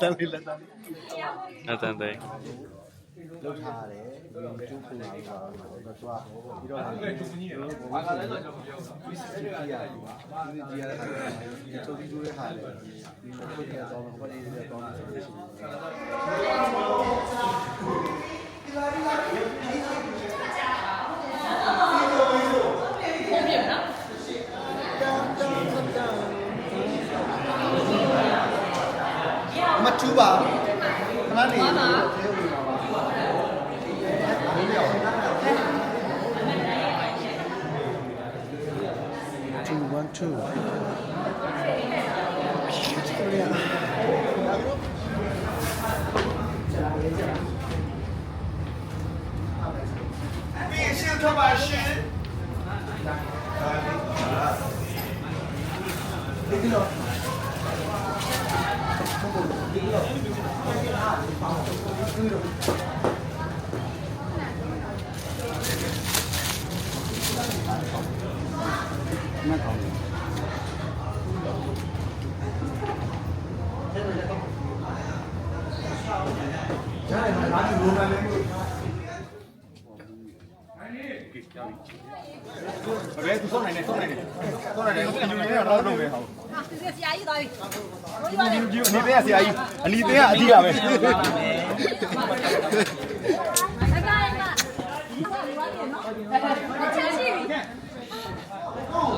တန်းလေးလက်တန်း လေးအတန်တဲ့လောက်ထားတယ်ကျူးပူလာတာတော့သူကပြီးတော့ဘာကလဲတော့ကျွန်တော်ပြောတာဝီစီကြီးရတယ်ဒီကြီးရတဲ့ခါကျတော့ဒီချိုးပြီးကျိုးတဲ့ခါလေဒီလိုဖြစ်တဲ့တော့ဟိုဘက်လေးတွေတော့ဆိုလို့ရှိရင်မထူပါခဏနေ သေးဘူးပါ two one ဘယ်သူဆုံးနိုင်လဲဆုံးနိုင်လဲဆုံးနိုင်လဲအညီလေးကတော့လုံးပဲဟုတ်ဆရာကြီးသွားပြီအညီလေးကဆရာကြီးအညီလေးကအဓိကပဲ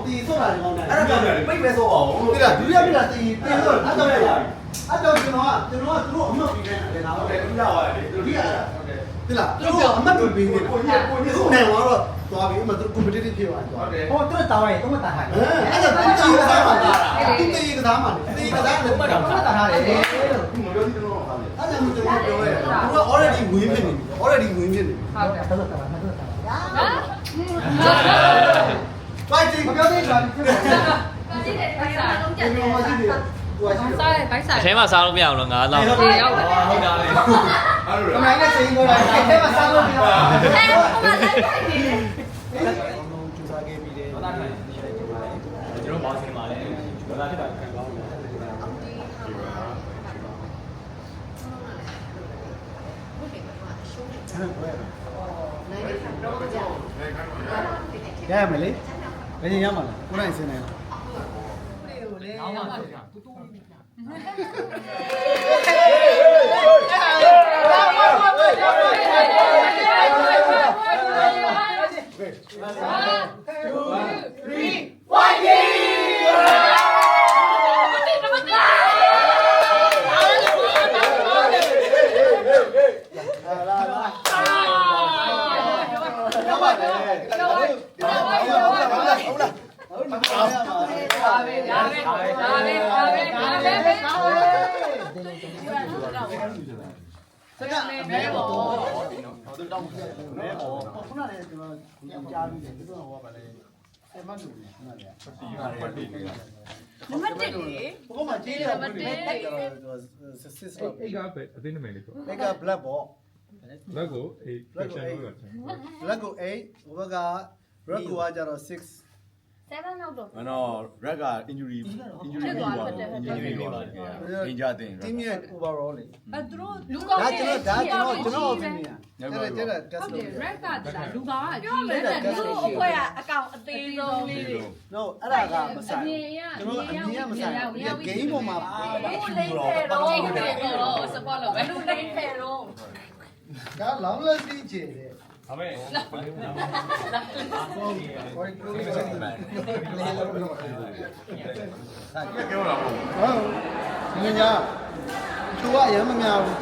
တီဆုံးလာတယ်ကောင်းတယ်အဲ့ဒါကြောင့်ပြိတ်ပဲဆိုပါဦးဒီလားဒုတိယပြတာတီတင်တော့အဲ့တော့ရအဲ့တော့ကျွန်တော်ကကျွန်တော်ကသူတို့အမှတ်ပြီးနေတယ်နော်ဟုတ်တယ်ဒုတိယပါတယ်ဒုတိယအဲ့ဒီလားသူတို့အမှတ်ပြီးပြီးနေကိုကြီးကိုကြီးသူနိုင်တော့သွားပြီးမှသူ competitive ဖြစ်သွားတယ်ဟုတ်တယ်ဟိုတော့တောင်းရင်တော့မတားထားဘူးအဲ့ဒါသူတီကစားမှာသူတီကစားမှာတီကစားတယ်မတားထားတယ်လို့မပြောသေးတော့ပါလေအဲ့ဒါမျိုးကျွန်တော်ပြောရဲသူက already win ဖြစ်နေပြီ already win ဖြစ်နေပြီဟုတ်တယ်တော့တားမှာတော့တား လိုက်ကြည့်မပြောသေးတာဒီကိစ္စဘာကြည့်တယ်ဘာကြည့်လုံးကြည့်တယ်ဘာကြည့်တယ်ဟိုအရှိစားတယ်ဘိုက်စားအထဲမှာစားလို့မရအောင်လို့ငါလောက်ဟုတ်တယ်ရောက်တယ်ဟုတ်တာလေအဲ့လိုလားကမိုင်းနဲ့ချိန်ပေါ်လာတယ်ထဲမှာစားလို့မရအောင်ဟဲ့ဟိုမှာလိုက်ခိုင်းနေတယ်ကျူစားခဲ့ပြီးတယ်ဘာသာထိုင်ကျွန်တော်မောင်စင်ပါလေဘာသာဖြစ်တာခံပါဦးရမယ်လေ ဘယ်ရင်ရမှာလဲကိုနိုင်စင်းနေလားနောက်မှဆက်တာတူတူ လာလာရပါတယ်ဟုတ်လားဟုတ်လားဟုတ်လားဟုတ်လားဟုတ်လား စကမဲပေါ်တော့တော့မဲပေါ်ခုနကလည်းကျွန်တော်ကြားပြီးတယ်သူကဟောပါလေအဲ့မတူဘူးခုနကပတ်တီနေတာနံပါတ်1လေဘုကမှကြေးရပတ်တီစစ်စစ်တော့အဲ့ကပဲအသိနမိတ်လေးဆိုအဲ့က black ပေါ့လက်ကိုအေး section လို့ရတယ် black ကို8ဟိုဘက်က red ကိုကကြတော့6 7နောက်တော့မနော် red က injury injury ပြီးသွားတယ် injury ပြီးသွားတယ်အင်ဂျာတင် team ရဲ့ overall လေအဲသူတို့လူကောင်းဒါကျွန်တော်ဒါကျွန်တော်ကျွန်တော် opinion အဲ့ဒါကျတဲ့ test လုပ်တယ် red ကဒါလူကောင်ကပြောမယ်တဲ့လူအခွဲကအကောင်အသေးဆုံးလေးတွေ no အဲ့ဒါကမဆိုင်မြင်ရကျွန်တော်အမြင်ကမဆိုင်ဒီ game ပေါ်မှာဘူးလိမ့်တယ်တော့ကြည့်တယ်တော့ support လုပ်ပဲလူလိမ့်တယ်တော့ဒါ long lasting ချေတယ် ဒါပေမဲ့ဟိုကိုလေးစနေလေးလုံးလုံးဟာပြောတာပေါ့ဟုတ်ငညာသူကအရင်မများဘူး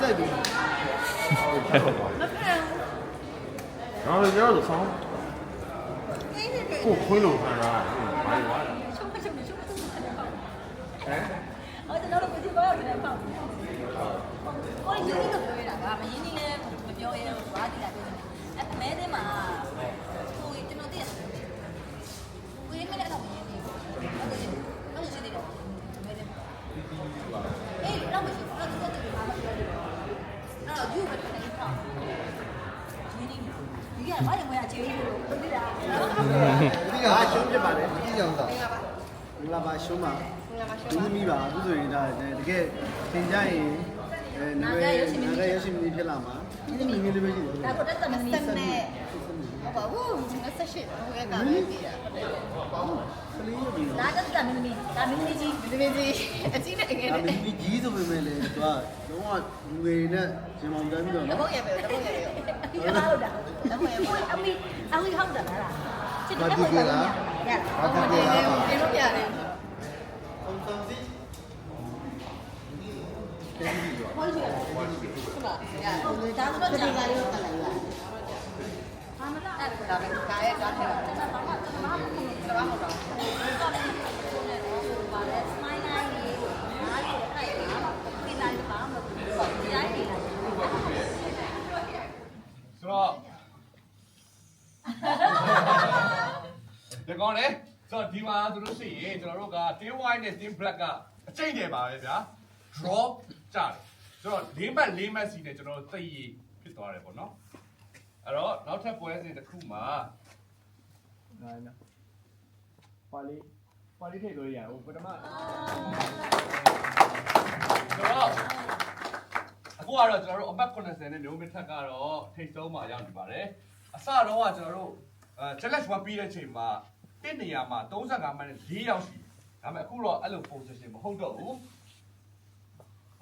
စက်ပြီးတော့လည်းပြောလို့ဆောင်းကိုခွင်းလို့ ပြောရဲဟိုဘာတိလာပြောနေအမဲသင်းမှာဟိုကျွန်တော်တည့်ရတယ်ဝေးမနဲ့တော့ရင်းနေတယ်ဟုတ်တယ်ဟုတ်တယ်ရှိနေတယ်အမဲသင်းမှာအေးတော့မရှိတော့သူကတူဘာမှပြောနေတော့တော့ယူပဲနေတော့ရင်းနေဒီကဘာလဲငွေအချေးလို့တိလာဒီကအားရှုံးပြပါလေဒီကြောင့်သာမင်္ဂလာပါရှုံးပါမင်္ဂလာပါရှုံးပါဒီမိပါအခုဆိုရင်ဒါတကယ်သင်ကြရင်အဲနာဂရုပ်ရှင် လာမှာဒီသမီးလေးပဲရှိတယ်ဒါကိုတက်သမီးစနဲ့ဟုတ်ပါဘူး28ဟိုကကလည်းပြည်တာကလေးရုပ်ပြီးဒါကတက်သမီးဒါမင်းကြီးကြီးမင်းကြီးအကြီးနဲ့ငယ်ဒါမနဲ့င်းကြီးကြီးဆိုပေမဲ့လည်းသူကလုံးဝလူငယ်နဲ့ရှင်မောင်တန်းပြီးတော့တနော်ပုတ်ရပဲတပုတ်ရပဲဟုတ်တာတပုတ်ရပဲအမီအမီဟုတ်တာလားချစ်တယ်ဟုတ်တာလားရဘာကပြေလာပါပြင်လို့ရတယ်ပုံစံစီဟောရှိရတယ်ဟုတ်လားရဒါဆိုတော့ဒီကလေးကိုတက်လိုက်ရဟာမလားအဲ့ဒါပဲဒါရဲ့ကားထဲတာကျွန်တော်ကကျွန်တော်ကကျွန်တော်ကတော့တော့လည်းကိုယ်နဲ့တော့ပါလဲ smile line လေးနားလေးအဲ့ဒါဒီလိုက်ပါမလို့ဒီလိုက်နေလိုက် ဆိုတော့ဒီကောင်လေဆိုတော့ဒီမှာဆိုလို့ရှိရင်ကျွန်တော်တို့က team white နဲ့ team black ကအချိန်တည်းပါပဲဗျာ draw ကြတယ်ဆိုတော့၄မှတ်၄မှတ်စီနဲ့ကျွန်တော်တို့သိရဖြစ်သွားတယ်ပေါ့နော်အဲ့တော့နောက်ထပ်ပွဲစဉ်တစ်ခုမှာနိုင်နော်ပါလီပါလီထိတ်လို့ရဟိုပထမဆိုတော့အခုကတော့ကျွန်တော်တို့အပတ်90နဲ့မျိုးမထက်ကတော့ထိတ်ဆုံးမှာရောက်နေပါတယ်အစတော့ကကျွန်တော်တို့အဲ challenge 1ပြီးတဲ့ချိန်မှာတစ်နေရာမှာ35မှတ်နဲ့4ရောက်ရှိတယ်ဒါပေမဲ့အခုတော့အဲ့လို position မဟုတ်တော့ဘူး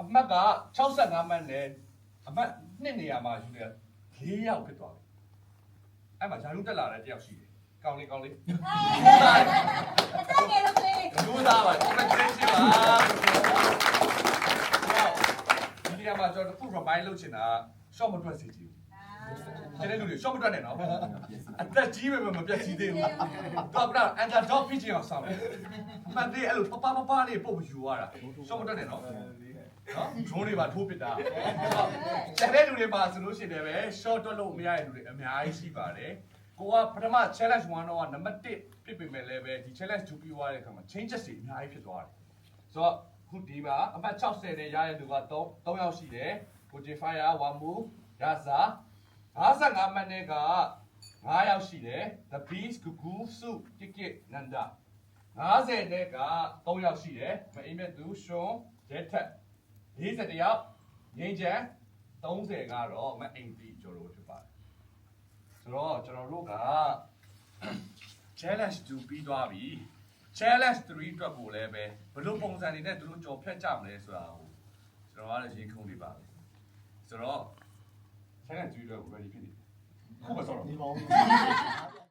အမှတ်က65မှတ်နဲ့အမှတ်2နေရာမှာယူတယ်4ရောက်ဖြစ်သွားတယ်အဲ့မှာဂျာလူတက်လာတဲ့တယောက်ရှိတယ်ကောင်းလေးကောင်းလေးတက်ခဲ့လို့လေလူသားပါ congratulations ပါဒီနေရာမှာကျွန်တော်တို့ remind လုပ်ချင်တာ short မတွက်စီကြည့်ကျန်တဲ့လူတွေ short မတွက်နဲ့နော်အသက်ကြီးပဲမပြတ်စီသေးဘူးတော့က under dog pitching အောင်ဆောင်တယ်အမှန်တည်းအဲ့လိုပပပပလေးပုတ်ယူရတာ short မတွက်နဲ့နော် နော်ဒရုန်းတွေပါထိုးပစ်တာကျန်တဲ့လူတွေပါဆိုလို့ရှိရင်လည်း short တွက်လို့မရတဲ့လူတွေအများကြီးရှိပါတယ်ကိုကပထမ challenge 1တော့ကနံပါတ်1ဖြစ်ပေမဲ့လည်းပဲဒီ challenge 2ပြီးသွားတဲ့အခါမှာ changes တွေအများကြီးဖြစ်သွားတယ်ဆိုတော့ခုဒီမှာအမှတ်60နဲ့ရတဲ့လူက3 3ယောက်ရှိတယ်ကို Fire 1 move ရစာ55မှတ်နဲ့က9ယောက်ရှိတယ် The Beast Gugu Su Kikit Nanda 50နဲ့က3ယောက်ရှိတယ်မအိမ်မြတ်သူရှွန်ရဲထက် 40ယောက်ငိမ့်ချန်30ကတော့မအိမ်တီကျော်လို့ဖြစ်ပါတယ်ဆိုတော့ကျွန်တော်တို့က challenge 2ပြီးသွားပြီ challenge 3အတွက်ကိုလည်းပဲဘယ်လိုပုံစံတွေနဲ့သူတို့ကြော်ဖြတ်ကြမလဲဆိုတာကိုကျွန်တော်ကလည်းရေခုံနေပါပဲဆိုတော့ challenge 3အတွက်ကို ready ဖြစ်နေတယ်ခုမစောတော့ဒီမောင်